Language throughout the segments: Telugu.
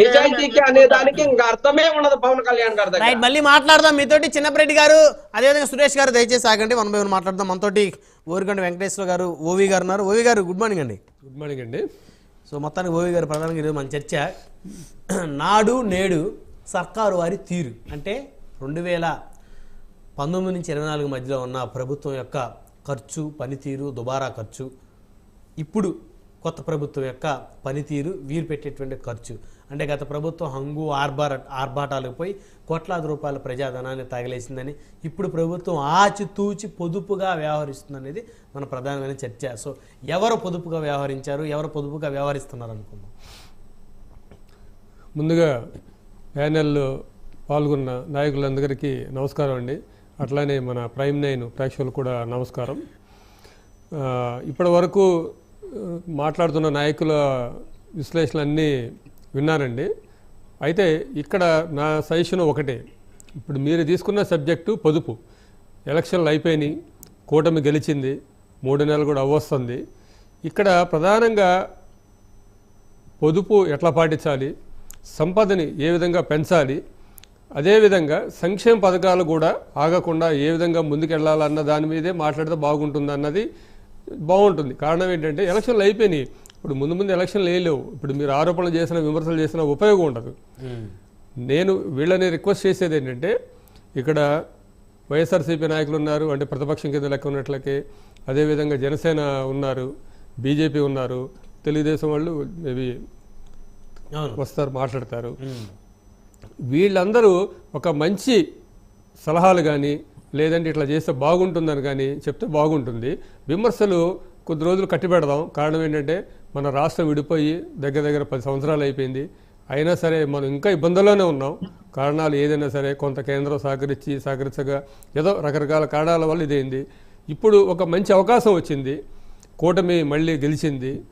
నిజాయితీకి అనే దానికి ఇంకా అర్థమే ఉండదు పవన్ కళ్యాణ్ గారి రైట్ దగ్గర మళ్ళీ మాట్లాడదాం. మీతోటి చిన్నప్పరెడ్డి గారు అదేవిధంగా సురేష్ గారు దయచేసి ఆగండి. వన్ బై వన్ మాట్లాడదాం? మనతోటి ఊరికండి వెంకటేశ్వర గారు ఓవి గారు ఉన్నారు. ఓవి గారు గుడ్ మార్నింగ్ అండి. గుడ్ మార్నింగ్ అండి. సో మొత్తానికి ఓవి గారు ప్రధానంగా ఈరోజు మన చర్చ నాడు నేడు సర్కారు వారి తీరు. అంటే రెండు వేల పంతొమ్మిది నుంచి ఇరవై నాలుగు మధ్యలో ఉన్న ప్రభుత్వం యొక్క ఖర్చు పనితీరు దుబారా ఖర్చు. ఇప్పుడు కొత్త ప్రభుత్వం యొక్క పనితీరు వీరు పెట్టేటువంటి ఖర్చు. అంటే గత ప్రభుత్వం హంగు ఆర్బార ఆర్భాటాలకు పోయి కోట్లాది రూపాయల ప్రజాధనాన్ని తగిలేసిందని ఇప్పుడు ప్రభుత్వం ఆచితూచి పొదుపుగా వ్యవహరిస్తుంది అనేది మన ప్రధానమైన చర్చ. సో ఎవరు పొదుపుగా వ్యవహరించారు ఎవరు పొదుపుగా వ్యవహరిస్తున్నారు అనుకుందాం ముందుగా ప్యానెల్లో పాల్గొన్న నాయకులందరికీ నమస్కారం అండి. అట్లానే మన ప్రైమ్ నైన్ ప్రేక్షకులు కూడా నమస్కారం. ఇప్పటి వరకు మాట్లాడుతున్న నాయకుల విశ్లేషణలన్నీ విన్నానండి. అయితే ఇక్కడ నా సజెషన్ ఒకటే. ఇప్పుడు మీరు తీసుకున్న సబ్జెక్టు పొదుపు. ఎలక్షన్లు అయిపోయినాయి కూటమి గెలిచింది మూడు నెలలు కూడా అవ్వొస్తుంది. ఇక్కడ ప్రధానంగా పొదుపు ఎట్లా పాటించాలి సంపదని ఏ విధంగా పెంచాలి అదేవిధంగా సంక్షేమ పథకాలు కూడా ఆగకుండా ఏ విధంగా ముందుకెళ్ళాలన్న దాని మీదే మాట్లాడితే బాగుంటుంది అన్నది బాగుంటుంది. కారణం ఏంటంటే ఎలక్షన్లు అయిపోయినాయి. ఇప్పుడు ముందు ముందు ఎలక్షన్లు ఏం లేవు. ఇప్పుడు మీరు ఆరోపణలు చేసిన విమర్శలు చేసిన ఉపయోగం ఉండదు. నేను వీళ్ళని రిక్వెస్ట్ చేసేది ఏంటంటే ఇక్కడ వైఎస్ఆర్సీపీ నాయకులు ఉన్నారు అంటే ప్రతిపక్షం కింద లెక్క ఉన్నట్లకే. అదేవిధంగా జనసేన ఉన్నారు బీజేపీ ఉన్నారు తెలుగుదేశం వాళ్ళు మేబీ వస్తారు మాట్లాడతారు. వీళ్ళందరూ ఒక మంచి సలహాలు కానీ లేదంటే ఇట్లా చేస్తే బాగుంటుందని కానీ చెప్తే బాగుంటుంది. విమర్శలు కొద్ది రోజులు కట్టిపెడదాం. కారణం ఏంటంటే మన రాష్ట్రం విడిపోయి దగ్గర దగ్గర పది సంవత్సరాలు అయిపోయింది. అయినా సరే మనం ఇంకా ఇబ్బందుల్లోనే ఉన్నాం. కారణాలు ఏదైనా సరే కొంత కేంద్రం సహకరించి సహకరించగా ఏదో రకరకాల కారణాల వల్ల ఇదైంది. ఇప్పుడు ఒక మంచి అవకాశం వచ్చింది. కూటమి మళ్ళీ గెలిచింది.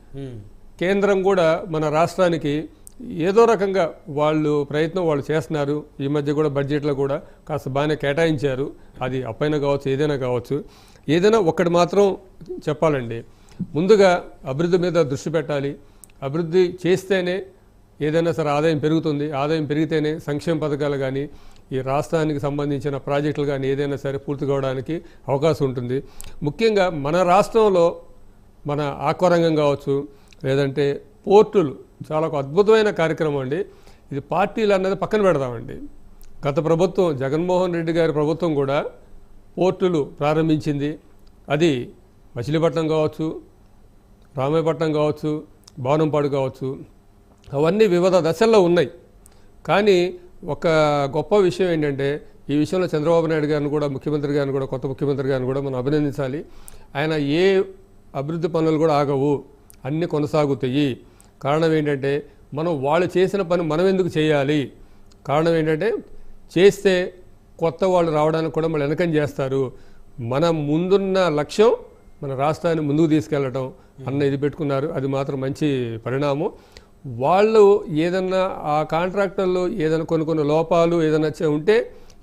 కేంద్రం కూడా మన రాష్ట్రానికి ఏదో రకంగా వాళ్ళు ప్రయత్నం వాళ్ళు చేస్తున్నారు. ఈ మధ్య కూడా బడ్జెట్లో కూడా కాస్త బాగానే కేటాయించారు. అది అప్పైనా కావచ్చు ఏదైనా కావచ్చు. ఏదైనా ఒక్కటి మాత్రం చెప్పాలండి. ముందుగా అభివృద్ధి మీద దృష్టి పెట్టాలి. అభివృద్ధి చేస్తేనే ఏదైనా సరే ఆదాయం పెరుగుతుంది. ఆదాయం పెరిగితేనే సంక్షేమ పథకాలు కానీ ఈ రాష్ట్రానికి సంబంధించిన ప్రాజెక్టులు కానీ ఏదైనా సరే పూర్తి కావడానికి అవకాశం ఉంటుంది. ముఖ్యంగా మన రాష్ట్రంలో మన ఆక్వరంగం కావచ్చు లేదంటే పోర్టులు చాలా ఒక అద్భుతమైన కార్యక్రమం అండి. ఇది పార్టీలు అన్నది పక్కన పెడదామండి. గత ప్రభుత్వం జగన్మోహన్ రెడ్డి గారి ప్రభుత్వం కూడా పోర్టులు ప్రారంభించింది. అది మచిలీపట్నం కావచ్చు రామాయపట్నం కావచ్చు భవనంపాడు కావచ్చు అవన్నీ వివిధ దశల్లో ఉన్నాయి. కానీ ఒక గొప్ప విషయం ఏంటంటే ఈ విషయంలో చంద్రబాబు నాయుడు గారిని కూడా ముఖ్యమంత్రి గారిని కూడా కొత్త ముఖ్యమంత్రి గారిని కూడా మనం అభినందించాలి. ఆయన ఏ అభివృద్ధి పనులు కూడా ఆగవు. అన్నీ కొనసాగుతాయి. కారణం ఏంటంటే మనం వాళ్ళు చేసిన పని మనం ఎందుకు చేయాలి? కారణం ఏంటంటే చేస్తే కొత్త వాళ్ళు రావడానికి కూడా మళ్ళీ వెనకం చేస్తారు. మన ముందున్న లక్ష్యం మన రాష్ట్రాన్ని ముందుకు తీసుకెళ్ళటం అన్న ఇది పెట్టుకున్నారు. అది మాత్రం మంచి పరిణామం. వాళ్ళు ఏదన్నా ఆ కాంట్రాక్టర్లు ఏదైనా కొన్ని కొన్ని లోపాలు ఏదైనా ఉంటే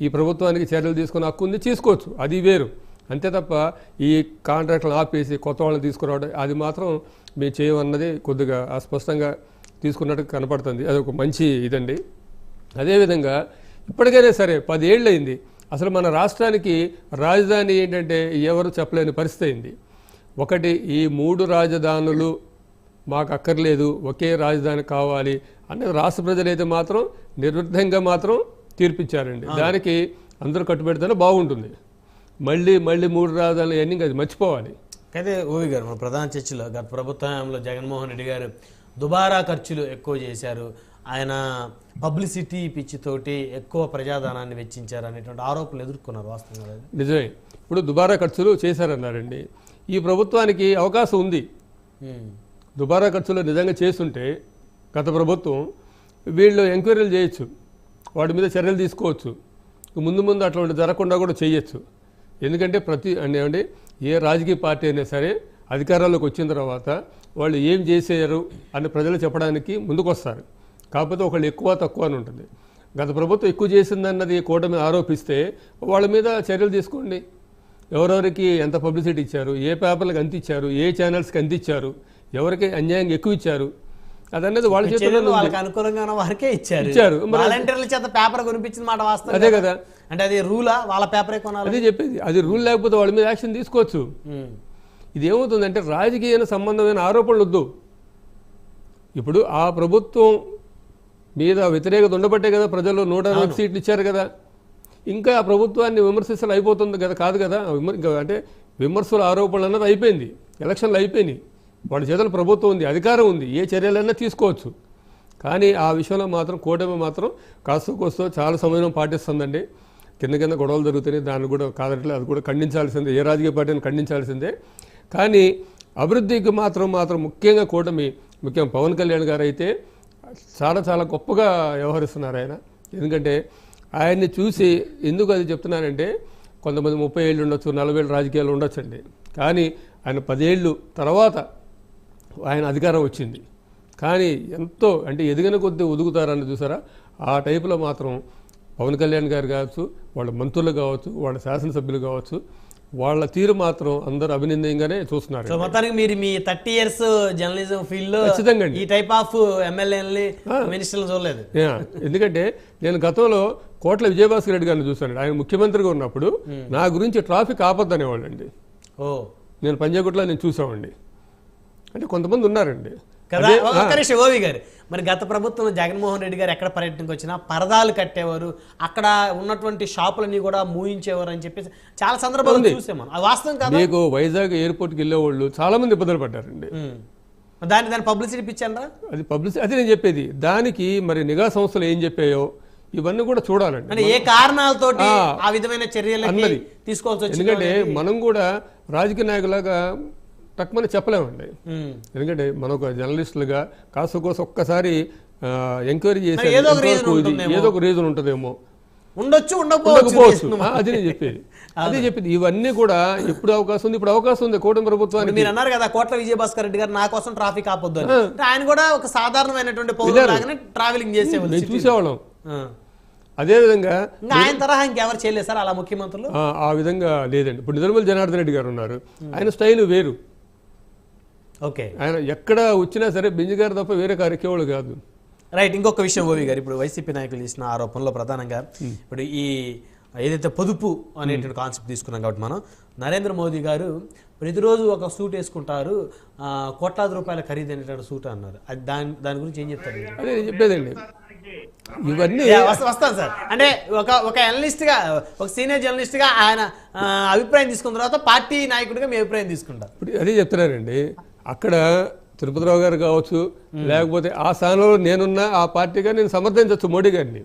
ఈ ప్రభుత్వానికి చర్యలు తీసుకుని హక్కు ఉంది తీసుకోవచ్చు. అది వేరు. అంతే తప్ప ఈ కాంట్రాక్టులు ఆపేసి కొత్త వాళ్ళని తీసుకురావడం అది మాత్రం మేము చేయమన్నది కొద్దిగా అస్పష్టంగా తీసుకున్నట్టు కనపడుతుంది. అది ఒక మంచి ఇదండి. అదేవిధంగా ఇప్పటికైనా సరే పదేళ్ళు అయింది అసలు మన రాష్ట్రానికి రాజధాని ఏంటంటే ఎవరు చెప్పలేని పరిస్థితి అయింది. ఒకటి ఈ మూడు రాజధానులు మాకు అక్కర్లేదు ఒకే రాజధాని కావాలి అనేది రాష్ట్ర ప్రజలైతే మాత్రం నిర్విఘ్నంగా మాత్రం తీర్పిచ్చారండి. దానికి అందరూ కట్టుబెడితేనే బాగుంటుంది. మళ్ళీ మళ్ళీ మూడు రాజధానులు ఇంకా అది మర్చిపోవాలి. అయితే ఓవి గారు మన ప్రధాన చర్చలో గత ప్రభుత్వంలో జగన్మోహన్ రెడ్డి గారు దుబారా ఖర్చులు ఎక్కువ చేశారు. ఆయన పబ్లిసిటీ పిచ్చితోటి ఎక్కువ ప్రజాధనాన్ని వెచ్చించారు అనేటువంటి ఆరోపణలు ఎదుర్కొన్నారు వాస్తవంగా. నిజమే. ఇప్పుడు దుబారా ఖర్చులు చేశారన్నారండి. ఈ ప్రభుత్వానికి అవకాశం ఉంది. దుబారా ఖర్చులు నిజంగా చేస్తుంటే గత ప్రభుత్వం వీళ్ళు ఎంక్వైరీలు చేయొచ్చు. వాటి మీద చర్యలు తీసుకోవచ్చు. ముందు ముందు అటువంటి జరగకుండా కూడా చేయొచ్చు. ఎందుకంటే ప్రతి అంటే ఏ రాజకీయ పార్టీ అయినా సరే అధికారంలోకి వచ్చిన తర్వాత వాళ్ళు ఏం చేశారు అని ప్రజలు చెప్పడానికి ముందుకొస్తారు. కాకపోతే ఒకళ్ళు ఎక్కువ తక్కువ అని ఉంటుంది. గత ప్రభుత్వం ఎక్కువ చేసిందన్నది కూటమి ఆరోపిస్తే వాళ్ళ మీద చర్యలు తీసుకోండి. ఎవరెవరికి ఎంత పబ్లిసిటీ ఇచ్చారు ఏ పేపర్లకు ఇచ్చారు ఏ ఛానల్స్కి ఇచ్చారు ఎవరికి అన్యాయంగా ఎక్కువ ఇచ్చారు అదన్నది వాళ్ళ చేతుల్లో అనుకూలంగా ఉన్న వారికే ఇచ్చారు. ఇచ్చారు. వాలంటీర్ల చేత పేపర్ కొనిపించిన మాట వాస్తవం అదే కదా. అంటే అది రూలా వాళ్ళ పేపరే కొనాలి. అదే చెప్పేది. అది రూల్ లేకపోతే వాళ్ళ మీద యాక్షన్ తీసుకోవచ్చు. ఇది ఏమవుతుందంటే రాజకీయ సంబంధమైన ఆరోపణలు వద్దు. ఇప్పుడు ఆ ప్రభుత్వం మీద వ్యతిరేకత ఉండబట్టే కదా ప్రజలు నూట అరవై సీట్లు ఇచ్చారు కదా. ఇంకా ఆ ప్రభుత్వాన్ని విమర్శించడం అయిపోతుంది కదా కాదు కదా. అంటే విమర్శలు ఆరోపణలు అన్నది అయిపోయింది. ఎలక్షన్లు అయిపోయినాయి. వాళ్ళ చేతుల ప్రభుత్వం ఉంది అధికారం ఉంది. ఏ చర్యలైనా తీసుకోవచ్చు. కానీ ఆ విషయంలో మాత్రం కూటమి మాత్రం కాస్త కోస్తో చాలా సమయం పాటిస్తుందండి. కింద కింద గొడవలు జరుగుతున్నాయి దాన్ని కూడా కాదట్లేదు అది కూడా ఖండించాల్సిందే. ఏ రాజకీయ పార్టీని ఖండించాల్సిందే. కానీ అభివృద్ధికి మాత్రం మాత్రం ముఖ్యంగా కూటమి ముఖ్యం పవన్ కళ్యాణ్ గారు అయితే చాలా చాలా గొప్పగా వ్యవహరిస్తున్నారు ఆయన. ఎందుకంటే ఆయన్ని చూసి ఎందుకు అది చెప్తున్నానంటే కొంతమంది ముప్పై ఏళ్ళు ఉండొచ్చు నలభై ఏళ్ళు రాజకీయాలు ఉండొచ్చండి. కానీ ఆయన పదేళ్ళు తర్వాత ఆయన అధికారం వచ్చింది. కానీ ఎంతో అంటే ఎదిగిన కొద్దీ ఒదుగుతారని చూసారా? ఆ టైపులో మాత్రం పవన్ కళ్యాణ్ గారు కావచ్చు వాళ్ళ మంత్రులు కావచ్చు వాళ్ళ శాసనసభ్యులు కావచ్చు వాళ్ళ తీరు మాత్రం అందరూ అభినందనగానే చూస్తున్నారు. సో మొత్తానికి మీరు మీ థర్టీ ఇయర్స్ జర్నలిజం ఫీల్డ్లో ఖచ్చితంగా. ఈ టైప్ ఆఫ్ ఎమ్మెల్యేలని మినిస్టర్లు చూడలేదు. ఎందుకంటే నేను గతంలో కోట్ల విజయభాస్కర్ రెడ్డి గారిని చూశాను. ఆయన ముఖ్యమంత్రిగా ఉన్నప్పుడు నా గురించి ట్రాఫిక్ అండి ఓ. నేను పంజాగుట్లో నేను చూసామండి అంటే కొంతమంది ఉన్నారండి. కదా? ఒక్క నిమిషం ఓవి గారు. మరి గత ప్రభుత్వం జగన్మోహన్ రెడ్డి గారు ఎక్కడ పర్యటనకు వచ్చినా పరదాలు కట్టేవారు అక్కడ ఉన్నటువంటి షాపులన్నీ కూడా మూయించేవారు అని చెప్పేసి చాలా సందర్భాలు చూసాం మనం. అది వాస్తవం కదా? మీకు వైజాగ్ ఎయిర్పోర్ట్కి వెళ్ళేవాళ్ళు చాలా మంది ఇబ్బందులు పడ్డారండి. ఉమ్. దాన్ని దాన్ని పబ్లిసిటీ ఇప్పించారా అది పబ్లిసిటీ అదే నేను చెప్పేది. దానికి మరి నిఘా సంస్థలు ఏం చెప్పాయో ఇవన్నీ కూడా చూడాలండి. అంటే ఏ కారణాలతోటి ఆ, విధమైన అన్నది. తీసుకోవాల్సి వచ్చింది ఎందుకంటే మనం కూడా రాజకీయ నాయకులాగా తక్కువని చెప్పలేమండి. ఎందుకంటే మనం ఒక జర్నలిస్టులుగా కాస్త కోసం ఒక్కసారి ఎంక్వైరీ చేసి ఏదో ఒక రీజన్ ఉంటుందేమో. ఉండొచ్చు ఉండకపోవచ్చు అది నేను చెప్పేది. అదే. చెప్పింది. ఇవన్నీ కూడా ఎప్పుడు అవకాశం ఉంది ఇప్పుడు అవకాశం ఉంది కూటమి ప్రభుత్వానికి. మీరు అన్నారు కదా కోట్ల విజయభాస్కర్ రెడ్డి గారు నా కోసం ట్రాఫిక్ ఆపొద్దు అని ఆయన కూడా ఒక సాధారణమైనటువంటి పౌరుడు లాగానే ట్రావెలింగ్ చేసేవాళ్ళు మేము చూసేవాళ్ళం. అదేవిధంగా ఆయన తరహా ఇంకెవరు చేయలేదు సార్ అలా ముఖ్యమంత్రులు? ఆ, ఆ విధంగా లేదండి. ఇప్పుడు నిర్మల్ జనార్దన్ రెడ్డి గారు ఉన్నారు. ఆయన స్టైల్ వేరు. ఓకే. ఆయన ఎక్కడ వచ్చినా సరే బెంజ్ గారు తప్ప వేరే కార్యక్రమాలు కాదు. రైట్ ఇంకొక విషయం ఓవి గారు ఇప్పుడు వైసీపీ నాయకులు చేసిన ఆరోపణలో ప్రధానంగా ఇప్పుడు ఈ ఏదైతే పొదుపు అనేటువంటి కాన్సెప్ట్ తీసుకున్నాం కాబట్టి మనం నరేంద్ర మోదీ గారు ప్రతిరోజు ఒక సూట్ వేసుకుంటారు కోట్లాది రూపాయల ఖరీదైనటువంటి సూట్ అన్నారు. అది దాని దాని గురించి ఏం చెప్తారు? అదే చెప్పేదండి. ఇవన్నీ వస్తాను సార్. అంటే ఒక ఒక అనలిస్ట్గా ఒక సీనియర్ జర్నలిస్ట్గా ఆయన అభిప్రాయం తీసుకున్న తర్వాత పార్టీ నాయకుడిగా మీ అభిప్రాయం తీసుకుంటారు. అదే చెప్తున్నానండి అక్కడ తిరుపతిరావు గారు కావచ్చు లేకపోతే ఆ స్థానంలో నేనున్నా ఆ పార్టీగా నేను సమర్థించవచ్చు మోడీ గారిని.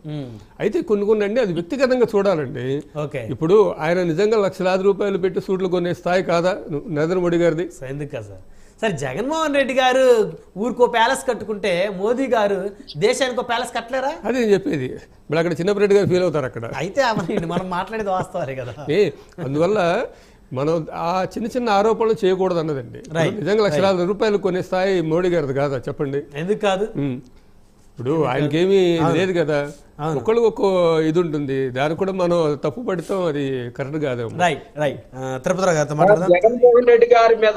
అయితే కొన్ని కొన్ని అండి అది వ్యక్తిగతంగా చూడాలండి. ఓకే. ఇప్పుడు ఆయన నిజంగా లక్షలాది రూపాయలు పెట్టి సూట్లు కొనే స్థాయి కాదా? నరేంద్ర మోడీ గారిది. ఎందుకు కదా సార్? సార్ జగన్మోహన్ రెడ్డి గారు ఊరికో ప్యాలెస్ కట్టుకుంటే మోదీ గారు దేశానికి ఒక ప్యాలెస్ కట్టలేరా? అది నేను చెప్పేది. ఇప్పుడు అక్కడ చిన్నప్పరెడ్డి గారు ఫీల్ అవుతారు అక్కడ. అయితే మనం మాట్లాడేది వాస్తవాలే కదా. అందువల్ల మనం ఆ చిన్న చిన్న ఆరోపణలు చేయకూడదు అన్నదండి. నిజంగా లక్షలాది రూపాయలు కొనే స్థాయి మోడీ గారిది కాదా చెప్పండి. ఎందుకు కాదు. ఇప్పుడు ఆయనకేమీ లేదు కదా. ఒక్కళ్ళకి ఒక్కో ఇది ఉంటుంది. దానికి కూడా మనం తప్పు పడతాం అది కరెక్ట్ కాదేమో. రైట్ రైట్ తిరుపతిరావు గారితో మాట్లాడదాం. జగన్మోహన్ రెడ్డి గారి మీద